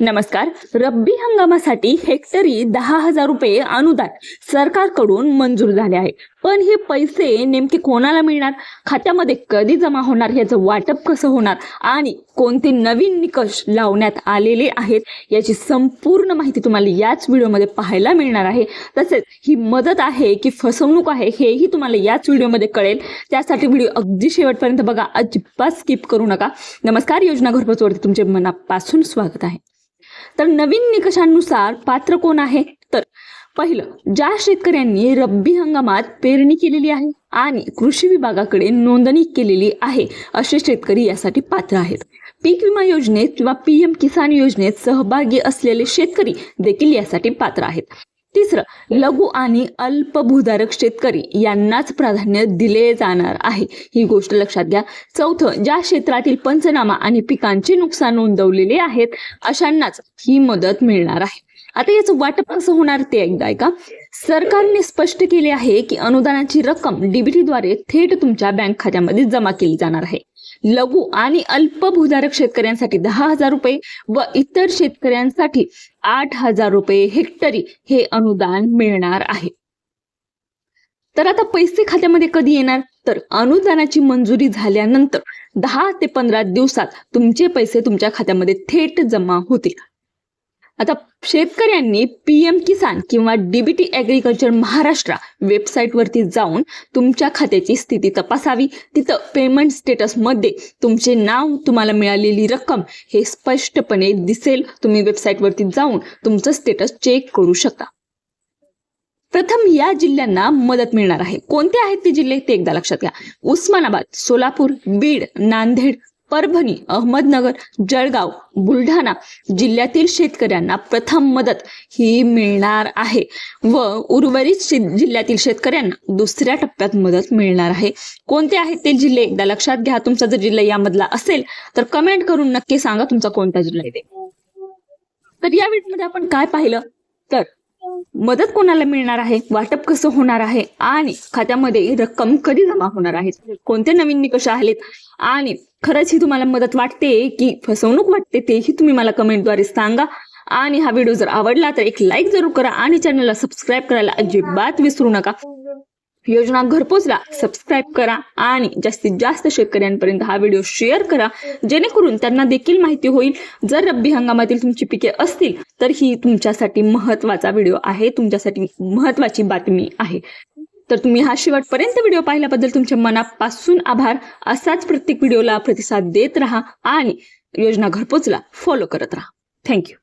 नमस्कार. रब्बी हंगामासाठी हेक्टरी दहा हजार रुपये अनुदान सरकारकडून मंजूर झाले आहे. पण हे पैसे नेमके कोणाला मिळणार? खात्यामध्ये कधी जमा होणार? याचं वाटप कसं होणार? आणि कोणते नवीन निकष लावण्यात आलेले आहेत? याची संपूर्ण माहिती तुम्हाला याच व्हिडिओमध्ये पाहायला मिळणार आहे. तसेच ही मदत आहे की फसवणूक आहे हेही तुम्हाला याच व्हिडिओमध्ये कळेल. त्यासाठी व्हिडिओ अगदी शेवटपर्यंत बघा. अजिबात स्किप करू नका. नमस्कार योजना घरपोचवरती तुमचे मनापासून स्वागत आहे. तर नवीन निकषांनुसार पात्र कोण आहे? तर पहिलं ज्या शेतकऱ्यांनी रब्बी हंगामात पेरणी केलेली आहे आणि कृषी विभागाकडे नोंदणी केलेली आहे असे शेतकरी यासाठी पात्र आहेत. पीक विमा योजनेत किंवा पीएम किसान योजनेत सहभागी असलेले शेतकरी देखील यासाठी पात्र आहेत. तिसरं लघु आणि अल्पभूधारक शेतकरी यांनाच प्राधान्य दिले जाणार आहे. ही गोष्ट लक्षात घ्या. चौथं ज्या क्षेत्रातील पंचनामा आणि पिकांचे नुकसान नोंदवलेले आहेत अशांनाच ही मदत मिळणार आहे. आता याचं वाटप कसं होणार ते एकदा ऐका. सरकारने स्पष्ट केले आहे की अनुदानाची रक्कम डीबीटीद्वारे थेट तुमच्या बँक खात्यामध्ये जमा केली जाणार आहे. लघु आणि अल्पभूधारक शेतकऱ्यांसाठी दहा हजार रुपये व इतर शेतकऱ्यांसाठी आठ हजार रुपये हेक्टरी हे अनुदान मिळणार आहे. तर आता पैसे खात्यामध्ये कधी येणार? तर अनुदानाची मंजुरी झाल्यानंतर दहा ते पंधरा दिवसात तुमचे पैसे तुमच्या खात्यामध्ये थेट जमा होतील. आता शेतकऱ्यांनी पीएम किसान किंवा डीबीटी ॲग्रिकल्चर महाराष्ट्र वेबसाईटवरती जाऊन तुमच्या खात्याची स्थिती तपासावी. तिथं पेमेंट स्टेटसमध्ये तुमचे नाव तुम्हाला मिळालेली रक्कम हे स्पष्टपणे दिसेल. तुम्ही वेबसाईटवरती जाऊन तुमचं स्टेटस चेक करू शकता. प्रथम या जिल्ह्यांना मदत मिळणार आहे. कोणते आहेत ते जिल्हे ते एकदा लक्षात घ्या. उस्मानाबाद सोलापूर बीड नांदेड परभणी अहमदनगर जळगाव बुलढाणा जिल्ह्यातील शेतकऱ्यांना प्रथम मदत ही मिळणार आहे व उर्वरित जिल्ह्यातील शेतकऱ्यांना दुसऱ्या टप्प्यात मदत मिळणार आहे. कोणते आहेत ते जिल्हे? एकदा लक्षात घ्या. तुमचा जर जिल्हा यामधला असेल तर कमेंट करून नक्की सांगा तुमचा कोणता जिल्हा आहे तर या व्हिडिओमध्ये आपण काय पाहिलं? तर मदत कोणाला मिळणार आहे? वाटप कसं होणार आहे? आणि खात्यामध्ये रक्कम कधी जमा होणार आहे? कोणते नवीन निकष आलेत? आणि खरंच ही तुम्हाला मदत वाटते की फसवणूक वाटते तेही तुम्ही मला कमेंटद्वारे सांगा. आणि हा व्हिडिओ जर आवडला तर एक लाईक जरूर करा आणि चॅनलला सबस्क्राईब करायला अजिबात विसरू नका. योजना घरपोचला सबस्क्राईब करा आणि जास्तीत जास्त शेतकऱ्यांपर्यंत हा व्हिडिओ शेअर करा. जेणेकरून त्यांना देखील माहिती होईल. जर रब्बी हंगामातील तुमची पिके असतील तर ही तुमच्यासाठी महत्त्वाचा व्हिडिओ आहे. तुमच्यासाठी महत्वाची बातमी आहे. तर तुम्ही हा शेवटपर्यंत व्हिडिओ पाहिल्याबद्दल तुमच्या मनापासून आभार. असाच प्रत्येक व्हिडिओला प्रतिसाद देत राहा आणि योजना घरपोचला फॉलो करत राहा. थँक्यू